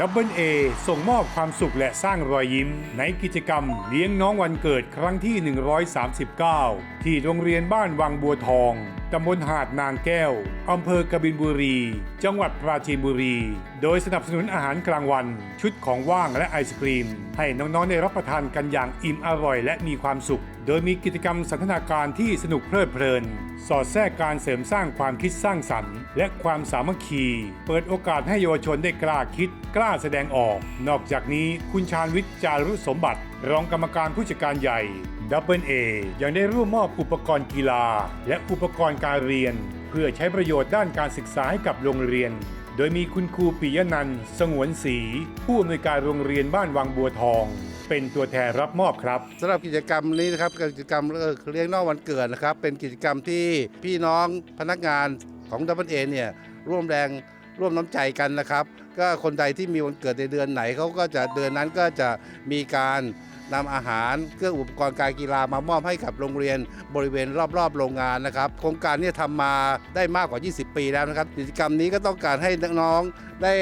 ดับเบิลเอส่งมอบความสุขและสร้างรอยยิ้ม ในกิจกรรมเลี้ยงน้องวันเกิดครั้งที่ 139 ที่โรงเรียนบ้านวังบัวทอง ตำบลหาดนางแก้ว อำเภอกบินบุรี จังหวัดปราจีนบุรี โดยสนับสนุนอาหารกลางวัน ชุดของว่างและไอศครีม ให้น้องๆได้รับประทานกันอย่างอิ่มอร่อยและมีความสุข โดยมีกิจกรรมสันทนาการที่สนุกเพลิดเพลิน สอดแทรกการเสริมสร้างความคิดสร้างสรรค์ และความสามัคคี เปิดโอกาสให้เยาวชนได้กล้าคิด กล้าแสดงออก นอกจากนี้คุณชาญวิทย์จารุสมบัติรองกรรมการผู้จัดการใหญ่ดับเบิลเอยังได้ร่วมมอบอุปกรณ์กีฬา และอุปกรณ์การเรียน เพื่อใช้ประโยชน์ด้านการศึกษาให้กับโรงเรียน โดยมีคุณครูปิยนันท์สงวนศรีผู้อำนวยการโรงเรียนบ้านวังบัวทอง เป็นตัวแทนรับมอบครับ สำหรับกิจกรรมนี้นะครับกิจกรรมเอ่อเลี้ยงนอกวันเกิดนะครับ เป็นกิจกรรมที่พี่น้องพนักงานของดับเบิลเอเนี่ยร่วมแรง ร่วมน้ำใจกันนะครับ ก็คนใดที่มีวันเกิดในเดือนไหนเขาก็จะเดือนนั้นก็จะมีการนำอาหารเครื่องอุปกรณ์การกีฬามามอบให้กับโรงเรียนบริเวณรอบๆ โรงงานนะครับโครงการนี้ทำมาได้มากกว่า 20 ปีแล้วนะครับกิจกรรมนี้ก็ต้องการให้น้องๆได้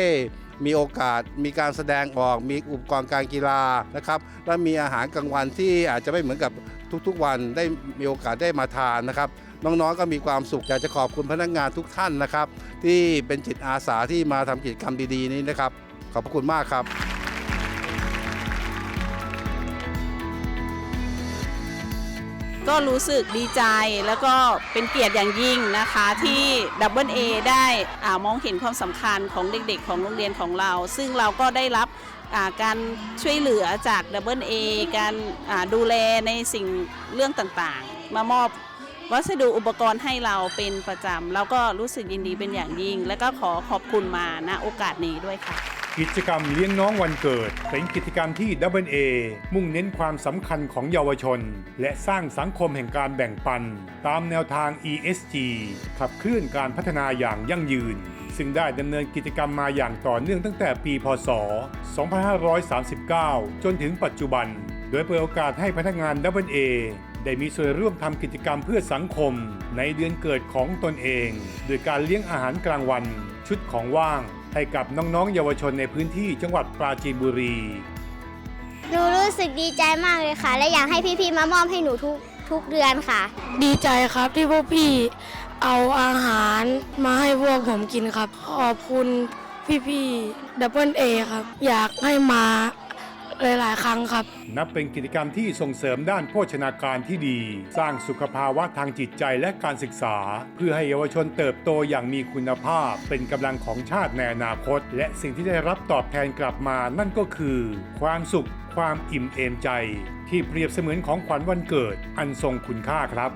มีโอกาสมีการแสดงออกมีอุปกรณ์การกีฬานะครับและมีอาหารกลางวันที่อาจจะไม่เหมือนกับทุกๆวันได้มีโอกาสได้มาทานนะครับ น้องๆก็มีความสุขอยากจะขอบคุณพนักงานทุกท่านนะครับ ที่เป็นจิตอาสาที่มาทำกิจกรรมดีๆนี้นะครับ ขอบพระคุณมากครับ ก็รู้สึกดีใจแล้วก็เป็นเกียรติอย่างยิ่งนะคะที่ดับเบิลเอได้อามองเห็นความสำคัญของเด็กๆ ของโรงเรียนของเรา ซึ่งเราก็ได้รับาการช่วยเหลือจากดับเบิลเอการาดูแลในสิ่งเรื่องต่างๆ มามอบวัสดุอุปกรณ์ให้เราเป็นประจำ แล้วก็รู้สึกยินดีเป็นอย่างยิ่ง และก็ขอขอบคุณมาณโอกาสนี้ด้วยค่ะ กิจกรรมเลี้ยงน้องวันเกิด เป็นกิจกรรมที่ AA มุ่งเน้นความสำคัญของเยาวชน และสร้างสังคมแห่งการแบ่งปัน ตามแนวทาง ESG ขับเคลื่อนการพัฒนาอย่างยั่งยืน ซึ่งได้ดำเนินกิจกรรมมาอย่างต่อเนื่องตั้งแต่ปี พศ 2539 จนถึงปัจจุบัน โดยเปิดโอกาสให้พนักงาน AA ได้มีส่วนร่วมทำกิจกรรมเพื่อสังคม ในเดือนเกิดของตนเอง โดยการเลี้ยงอาหารกลางวัน ชุดของว่าง ให้กับน้องๆ เยาวชนในพื้นที่จังหวัดปราจีนบุรี หนูรู้สึกดีใจมากเลยค่ะ และอยากให้พี่ๆมามอบให้หนูทุกทุกเดือนค่ะ ดีใจครับที่พวกพี่เอาอาหารมาให้พวกผมกินครับ ขอบคุณพี่ๆดับเบิลเอครับ อยากให้มา หลาย ๆ ครั้งครับ นับเป็นกิจกรรมที่ส่งเสริมด้านโภชนาการที่ดี สร้างสุขภาวะทางจิตใจและการศึกษา เพื่อให้เยาวชนเติบโตอย่างมีคุณภาพ เป็นกำลังของชาติในอนาคต และสิ่งที่ได้รับตอบแทนกลับมานั่นก็คือ ความสุข ความอิ่มเอมใจ ที่เปรียบเสมือนของขวัญวันเกิด อันทรงคุณค่าครับ